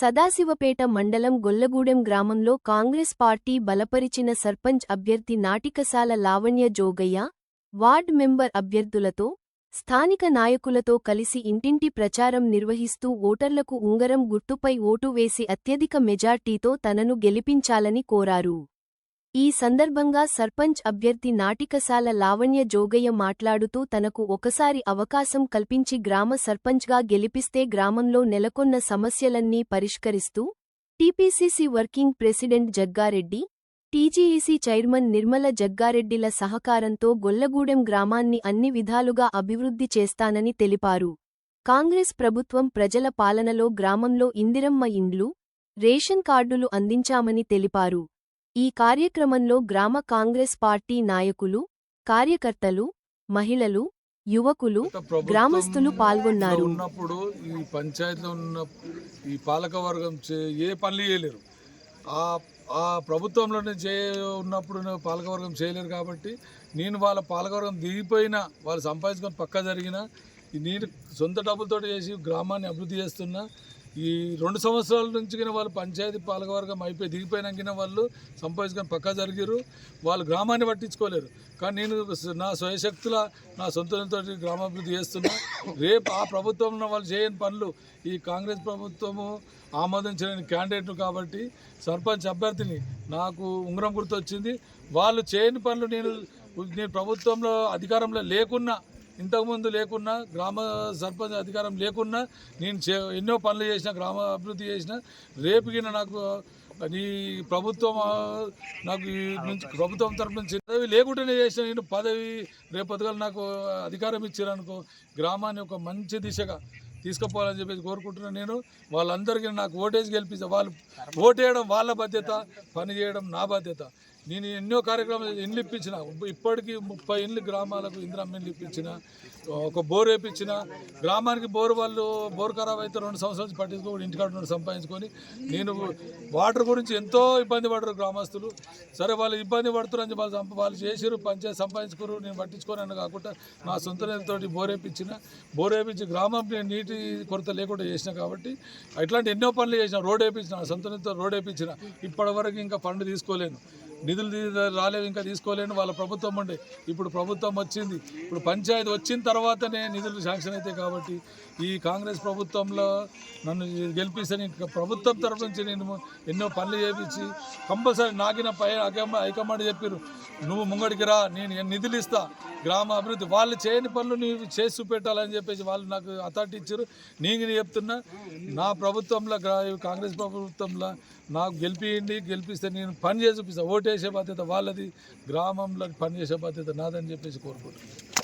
సదాశివపేట మండలం గొల్లగూడెం గ్రామంలో కాంగ్రెస్ పార్టీ బలపరిచిన సర్పంచ్ అభ్యర్థి నాటికసాల లావణ్య జోగయ్య వార్డ్ మెంబర్ అభ్యర్థులతో స్థానిక నాయకులతో కలిసి ఇంటింటి ప్రచారం నిర్వహిస్తూ ఓటర్లకు ఉంగరం గుర్తుపై ఓటు వేసి అత్యధిక మెజార్టీతో తనను గెలిపించాలని కోరారు. ఈ సందర్భంగా సర్పంచ్ అభ్యర్థి నాటికసాల లావణ్య జోగయ్య మాట్లాడుతూ తనకు ఒకసారి అవకాశం కల్పించి గ్రామ సర్పంచ్గా గెలిపిస్తే గ్రామంలో నెలకొన్న సమస్యలన్నీ పరిష్కరిస్తూ TPCC working president Jaggareddy TGEC chairman Nirmala జగ్గారెడ్డిల సహకారంతో గొల్లగూడెం గ్రామాన్ని అన్ని విధాలుగా అభివృద్ధి చేస్తానని తెలిపారు. కాంగ్రెస్ ప్రభుత్వం ప్రజల పాలనలో గ్రామంలో ఇందిరమ్మ ఇండ్లు రేషన్ కార్డులు అందించామని తెలిపారు. ఈ కార్యక్రమంలో గ్రామ కాంగ్రెస్ పార్టీ నాయకులు కార్యకర్తలు మహిళలు యువకులు గ్రామస్తులు పాల్గొన్నారు. ఉన్నప్పుడు ఈ పంచాయతీలో ఉన్న ఈ పాలక వర్గం చే- ఏ పనులు చేయలేరు ఆ ఆ ప్రభుత్వంలోనే చే ఉన్నప్పుడు పాలకవర్గం చేయలేరు కాబట్టి నేను వాళ్ళ పాలకవర్గం దిగిపోయినా వాళ్ళు సంపాదించుకొని పక్క జరిగిన నేను సొంత డబ్బులతో చేసి గ్రామాన్ని అభివృద్ధి చేస్తున్నా ఈ రెండు సంవత్సరాల నుంచి కానీ వాళ్ళు పంచాయతీ పాలకవర్గం అయిపోయి దిగిపోయినాకిన వాళ్ళు సంపాదించుకొని పక్క జరిగిరు వాళ్ళు గ్రామాన్ని పట్టించుకోలేరు. కానీ నేను నా స్వయశక్తుల నా సొంతంతో గ్రామాభివృద్ధి చేస్తున్నా. రేపు ఆ ప్రభుత్వంలో వాళ్ళు చేయని పనులు ఈ కాంగ్రెస్ ప్రభుత్వము ఆమోదించలేని క్యాండిడేట్ను కాబట్టి సర్పంచ్ అభ్యర్థిని నాకు ఉంగరం గుర్తొచ్చింది. వాళ్ళు చేయని పనులు నేను నేను ప్రభుత్వంలో అధికారంలో లేకున్నా ఇంతకుముందు లేకున్నా గ్రామ సర్పంచ్ అధికారం లేకున్నా నేను చే ఎన్నో పనులు చేసిన గ్రామ అభివృద్ధి చేసిన రేపుగిన నాకు నీ ప్రభుత్వం నాకు నుంచి ప్రభుత్వం తరపు నుంచి పదవి లేకుండానే చేసిన నేను పదవి రేపు నాకు అధికారం ఇచ్చారనుకో గ్రామాన్ని ఒక మంచి దిశగా తీసుకుపోవాలని చెప్పేసి కోరుకుంటున్నాను నేను. వాళ్ళందరికీ నాకు ఓటేసి గెలిపిస్తా వాళ్ళు ఓటేయడం వాళ్ళ బాధ్యత పని చేయడం నా బాధ్యత. నేను ఎన్నో కార్యక్రమాలు ఇండ్లు ఇప్పించిన ఇప్పటికీ ముప్పై ఇండ్లు గ్రామాలకు ఇందిరమ్మ ఇండ్లు ఇప్పించిన ఒక బోర్ వేయించిన గ్రామానికి బోర్ వాళ్ళు బోర్ ఖరాబ్ అయితే రెండు సంవత్సరాలు నుంచి ఇంటికాడ నుండి సంపాదించుకొని నేను వాటర్ గురించి ఎంతో ఇబ్బంది పడరు గ్రామస్తులు. సరే వాళ్ళు ఇబ్బంది పడుతున్నారు వాళ్ళు సంప- వాళ్ళు చేసిరు పంచాయతీ సంపాదించుకోరు నేను పట్టించుకోనని కాకుండా నా సొంత నిధులతోటి బోర్ వేపించిన బోర్ వేపించి గ్రామం నీటి కొరత లేకుండా చేసిన కాబట్టి ఇట్లాంటి ఎన్నో పనులు చేసిన రోడ్ వేపించిన సొంత నిధులతో రోడ్ వేపించిన ఇప్పటివరకు ఇంకా ఫండ్ తీసుకోలేను నిధులు రాలేదు రాలేవు ఇంకా తీసుకోలేను వాళ్ళ ప్రభుత్వం ఉండే. ఇప్పుడు ప్రభుత్వం వచ్చింది. ఇప్పుడు పంచాయతీ వచ్చిన తర్వాతనే నిధులు శాంక్షన్ అవుతాయి కాబట్టి ఈ కాంగ్రెస్ ప్రభుత్వంలో నన్ను గెలిపిస్తే ప్రభుత్వం తరఫు నుంచి నేను ఎన్నో పనులు చేపించి కంపల్సరీ నాకిన పై హైకమా- హైకమాండ్ చెప్పారు నువ్వు ముంగడికి రా నేను నిధులు ఇస్తా గ్రామ అభివృద్ధి. వాళ్ళు చేయని పనులు నీవు చేసి చూపెట్టాలని చెప్పేసి వాళ్ళు నాకు అథారిటీ ఇచ్చారు. నేను చెప్తున్నా. నా ప్రభుత్వంలో గ్రా- కాంగ్రెస్ ప్రభుత్వంలో నాకు గెలిపియండి గెలిపిస్తే నేను పని చేసి చూపిస్తాను ఓటేసే బాధ్యత వాళ్ళది. గ్రామంలో పని చేసే బాధ్యత నాదని చెప్పేసి కోరుకుంటున్నాను